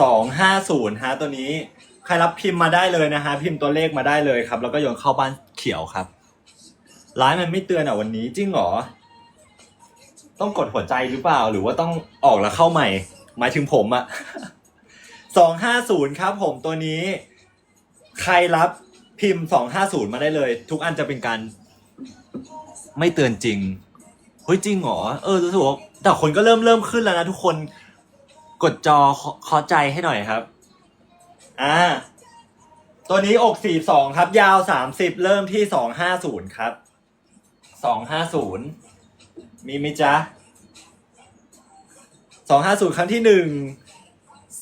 สองห้าศูนย์ฮะตัวนี้ใครรับพิมพ์มาได้เลยนะฮะพิมพ์ตัวเลขมาได้เลยครับ แล้วก็โยนเข้าบ้านเขียวครับร้ายมันไม่เตือนอะวันนี้จริงเหรอ ต้องกดหัวใจหรือเปล่า หรือว่าต้องออกแล้วเข้าใหม่ หมายถึงผมอะสองห้าศูนย์ครับผมตัวนี้ ใครรับพิมพ์สองห้าศูนย์มาได้เลย ทุกอันจะเป็นการ ไม่เตือนจริงเฮ้ยจริงเหรอเออรู้สึกว่าแต่คนก็เริ่มเริ่มขึ้นแล้วนะทุกคน กดจอขอขอใจให้หน่อยครับ อ่า ตัวนี้อกสี่สองครับ ยาวสามสิบเริ่มที่สองห้าศูนย์ครับสองห้าศูนย์มีไหมจ๊ะสองห้าศูนย์ครั้งที่หนึ่ง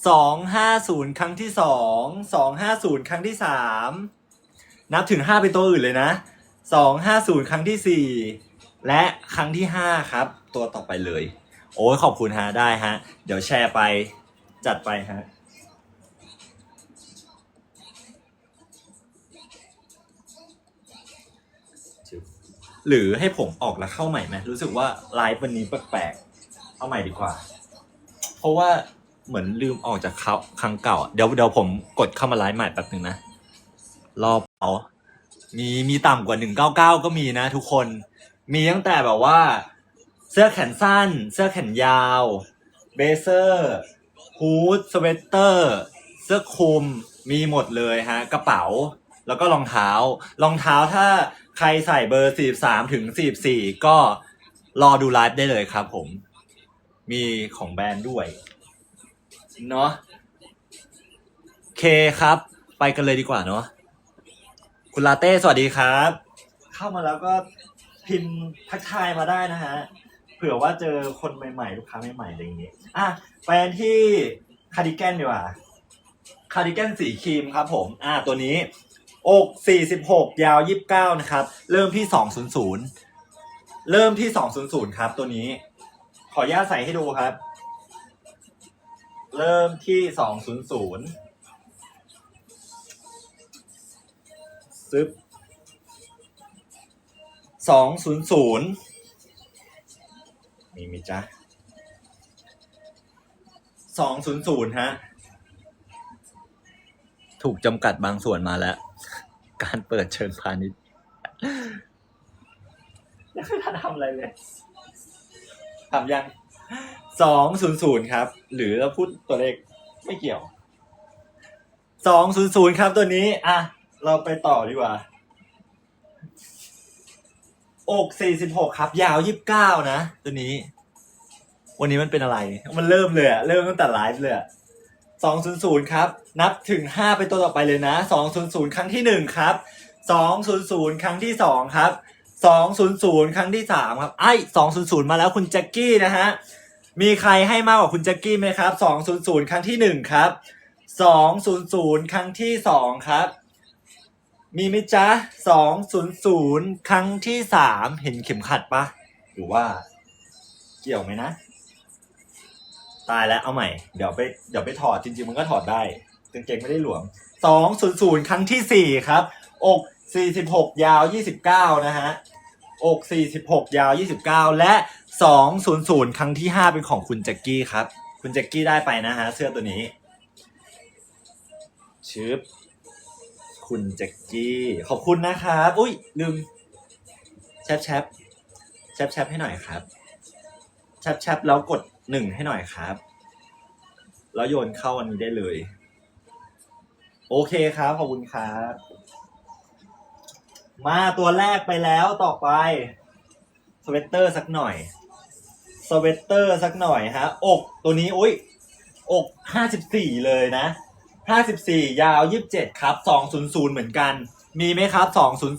สองห้าศูนย์ครั้งที่สองสองห้าศูนย์ครั้งที่สามนับถึงห้าเป็นตัวอื่นเลยนะสองห้าศูนย์ครั้งที่สี่และครั้งที่ห้าครับ ตัวต่อไปเลย โอ้ยขอบคุณฮะได้ฮะ เดี๋ยวแชร์ไปจัดไปฮะหรือให้ผมออกแล้วเข้าใหม่ไหมรู้สึกว่าไลฟ์วันนี้แปลกๆเอาใหม่ดีกว่า เพราะว่าเหมือนลืมออกจากเขาครั้งเก่า เดี๋ยวเดี๋ยวผมกดเข้ามาไลฟ์ใหม่แป๊บหนึ่งนะ รอบเอามีมีต่ำกว่าหนึ่งเก้าเก้าก็มีนะทุกคน มีตั้งแต่แบบว่า เสื้อแขนสั้น เสื้อแขนยาวเบเซอร์ฮูดสเวตเตอร์ เสื้อคลุมมีหมดเลยฮะ กระเป๋า แล้วก็รองเท้า รองเท้าถ้าใครใส่เบอร์สี่สามถึงสี่สี่ก็รอดูไลฟ์ได้เลยครับผม มีของแบรนด์ด้วย เนาะเคครับ ไปกันเลยดีกว่าเนาะคุณลาเต้ สวัสดีครับ เข้ามาแล้วก็พิมพ์ทักทายมาได้นะฮะ เผื่อว่าเจอคนใหม่ๆ ลูกค้าใหม่ๆอะไรอย่างเงี้ยอะไปนที่คาร์ดิแกนดีกว่าคาร์ดิแกนสีครีมครับผมอ่าตัวนี้ อก 46 ยาว 29 นะครับ เริ่มที่ 200 เริ่มที่ 200 ครับ ตัวนี้ ขออนุญาตใส่ให้ดูครับ เริ่มที่ 200ซึบ200 มีมิจ๊ะ200ฮะ ถูกจำกัดบางส่วนมาแล้ว การเปิดเชิงพาณิชย์ยังไม่ทันทำอะไรเลยทำยังสองศูนย์ศูนย์ครับ หรือเราพูดตัวเลขไม่เกี่ยวสองศูนย์ศูนย์ครับตัวนี้ อะ เราไปต่อดีกว่า อกสี่สิบหกครับ ยาวยี่สิบเก้านะ ตัวนี้ วันนี้มันเป็นอะไร มันเริ่มเลยอะเริ่มตั้งแต่ไลฟ์เลยสองศูนย์ศูนย์ครับ นับถึงห้าไปตัวต่อไปเลยนะสองศูนย์ศูนย์ครั้งที่หนึ่งครับสองศูนย์ศูนย์ครั้งที่สองครับสองศูนย์ศูนย์ครั้งที่สามครับไอ้สองศูนย์ศูนย์มาแล้วคุณแจ็คกี้นะฮะมีใครให้มากกว่าคุณแจ็คกี้ไหมครับสองศูนย์ศูนย์ครั้งที่หนึ่งครับสองศูนย์ศูนย์ครั้งที่สองครับ มีไหมจ๊ะสองศูนย์ศูนย์ครั้งที่สามเห็นเข็มขัดปะหรือว่า เกี่ยวไหมนะ ตายแล้วเอาใหม่ เดี๋ยวไปเดี๋ยวไปถอดจริง ๆ มันก็ถอดได้กางเกงไม่ได้หลวมสองศูนย์ศูนย์ครั้งที่สี่ครับ อกสี่สิบหกยาวยี่สิบเก้านะฮะ อกสี่สิบหกยาวยี่สิบเก้าและสองศูนย์ศูนย์ครั้งที่ห้าเป็นของคุณแจ็คกี้ครับ คุณแจ็คกี้ได้ไปนะฮะ เสื้อตัวนี้ชึบ คุณแจ็คกี้ขอบคุณนะครับอุ้ยลืมแชปแชปแชปแชปให้หน่อยครับแชปแชปแล้วกดหนึ่งให้หน่อยครับ แล้วโยนเข้าอันนี้ได้เลย โอเคครับขอบคุณครับมาตัวแรกไปแล้วต่อไปสเวตเตอร์สักหน่อยสเวตเตอร์สักหน่อยฮะอกตัวนี้อุ้ยอกห้าสิบสี่เลยนะ ห้าสิบสี่ยาวยี่สิบเจ็ดครับสองศูนย์ศูนย์เหมือนกัน มีไหมครับสองศูนย์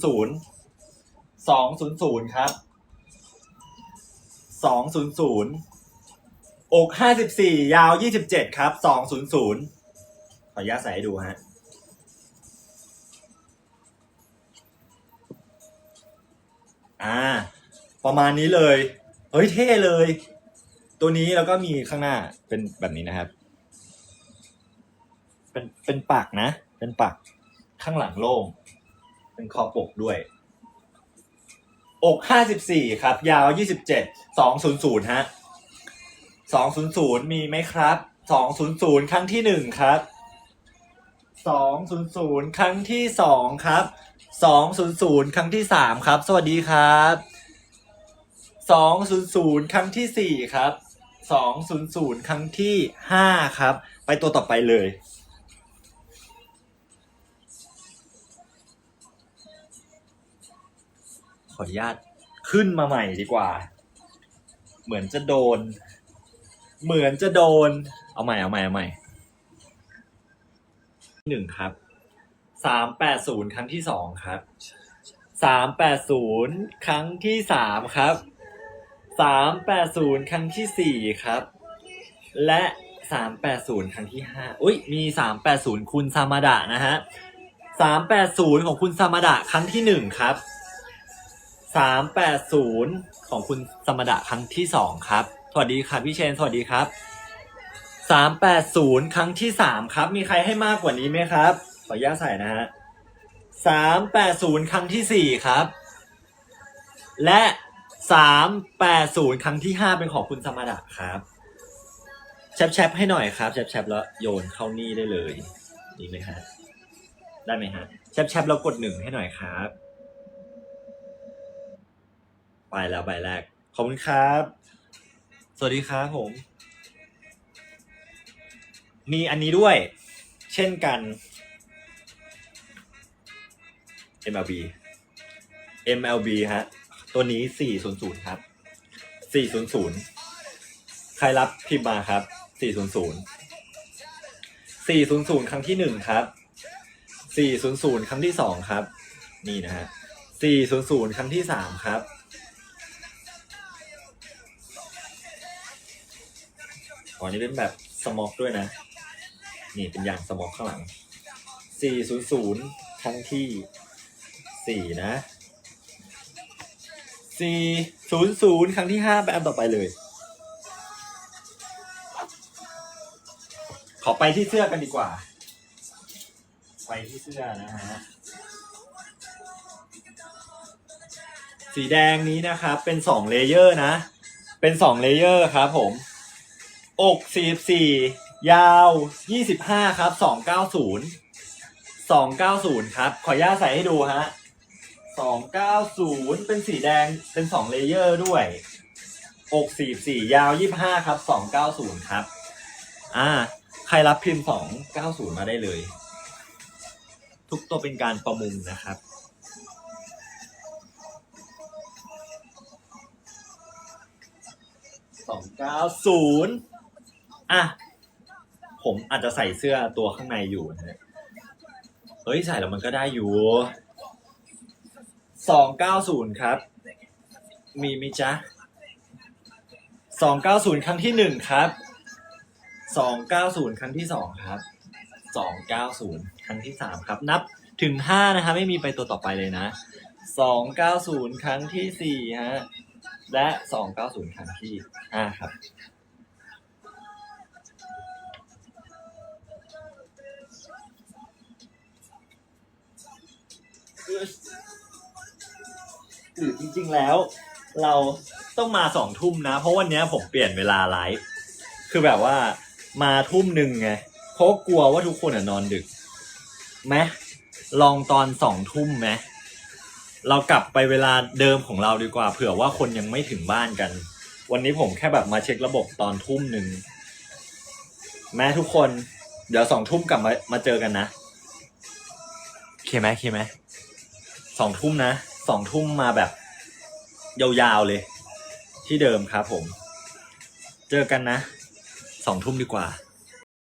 สองศูนย์ครับสองศูนย์อกห้าสิบสี่ยาวยี่สิบเจ็ดครับสองศูนย์ขออนุญาตใส่ให้ดูฮะอ่า ประมาณนี้เลย เฮ้ยเท่เลย ตัวนี้แล้วก็มีข้างหน้าเป็นแบบนี้นะครับ เป็นเป็นปักนะ เป็นปักข้างหลังโล่ง เป็นคอปกด้วย อกห้าสิบสี่ครับ ยาวยี่สิบเจ็ดสองศูนย์ศูนย์ฮะสองศูนย์ศูนย์มีไหมครับสองศูนย์ศูนย์ครั้งที่หนึ่งครับสองศูนย์ศูนย์ครั้งที่สองครับสองศูนย์ศูนย์ครั้งที่สามครับ สวัสดีครับสองศูนย์ศูนย์ครั้งที่สี่ครับสองศูนย์ศูนย์ครั้งที่ห้าครับ ไปตัวต่อไปเลย ออนุญาตขึ้นมาใหม่ดีกว่า เหมือนจะโดน เหมือนจะโดน เอาใหม่เอาใหม่เอาใหม่หนึ่งครับสามแปดศูนย์ครั้งที่สองครับสามแปดศูนย์ครั้งที่สามครับสามแปดศูนย์ครั้งที่สี่ครับ และสามแปดศูนย์ครั้งที่ห้าอุ้ยมีสามแปดศูนย์คุณซามาดะนะฮะสามแปดศูนย์ของคุณซามาดะครั้งที่หนึ่งครับ สามแปดศูนย์ของคุณสมดะครั้งที่สองครับ สวัสดีครับพี่เชน สวัสดีครับสามแปดศูนย์ครั้งที่สามครับ มีใครให้มากกว่านี้ไหมครับ ขออนุญาตใส่นะฮะสามแปดศูนย์ครั้งที่สี่ครับ และสามแปดศูนย์ครั้งที่ห้าเป็นของคุณสมดะครับ แชปแชปให้หน่อยครับ แชปแชปแล้วโยนเข้านี่ได้เลยดีไหมฮะได้ไหมฮะแชปแชปแล้วกดหนึ่งให้หน่อยครับ ไปแล้วใบแรก ขอบคุณครับ สวัสดีครับผม มีอันนี้ด้วย เช่นกัน MLB MLB ฮะ ตัวนี้ 400 ครับ 400 ใครรับพิมพ์มาครับ 400 400 ครั้งที่หนึ่งครับ 400 ครั้งที่สองครับ นี่นะฮะ 400 ครั้งที่สามครับ อ๋อนี่เป็นแบบสมอกด้วยนะ นี่เป็นยางสมอกข้างหลัง 400 ครั้งที่ 4 นะ 400 ครั้งที่ 5 ไปอันต่อไปเลย ขอไปที่เสื้อกันดีกว่า ไปที่เสื้อนะฮะ สีแดงนี้นะครับ เป็นสองเลเยอร์นะ เป็นสองเลเยอร์ครับผม อกสี่สี่ยาวยี่สิบห้าครับสองเก้าศูนย์สองเก้าศูนย์ครับ ขออนุญาตใส่ให้ดูฮะสองเก้าศูนย์เป็นสีแดงเป็นสองเลเยอร์ด้วย อกสี่สี่ยาวยี่บห้าครับสองเก้าศูนย์ครับ อ่า ใครรับพิมพ์สองเก้าศูนย์มาได้เลย ทุกตัวเป็นการประมูลนะครับสองเก้าศูนย์ อะผมอาจจะใส่เสื้อตัวข้างในอยู่นะฮะเฮ้ยใส่แล้วมันก็ได้อยู่สองเก้าศูนย์ครับ มีมิจ๊ะสองเก้าศูนย์ครั้งที่หนึ่งครับสองเก้าศูนย์ครั้งที่สองครับสองเก้าศูนย์ครั้งที่สามครับ นับถึงห้านะครับไม่มีไปตัวต่อไปเลยนะสองเก้าศูนย์ครั้งที่สี่ฮะและสองเก้าศูนย์ครั้งที่ห้าครับ หรือจริงๆแล้ว เราต้องมาสองทุ่มนะ เพราะวันนี้ผมเปลี่ยนเวลาไลฟ์คือแบบว่ามาทุ่มหนึ่งไงเพราะกลัวว่าทุกคนอะนอนดึกไหมลองตอนสองทุ่มไหมเรากลับไปเวลาเดิมของเราดีกว่า เผื่อว่าคนยังไม่ถึงบ้านกัน วันนี้ผมแค่แบบมาเช็คระบบตอนทุ่มหนึ่งแม้ทุกคน เดี๋ยวสองทุ่มกลับมามาเจอกันนะโอเคไหมโอเคไหม สองทุ่มนะสองทุ่มมาแบบ ยาวๆเลย ที่เดิมครับผม เจอกันนะสองทุ่มดีกว่า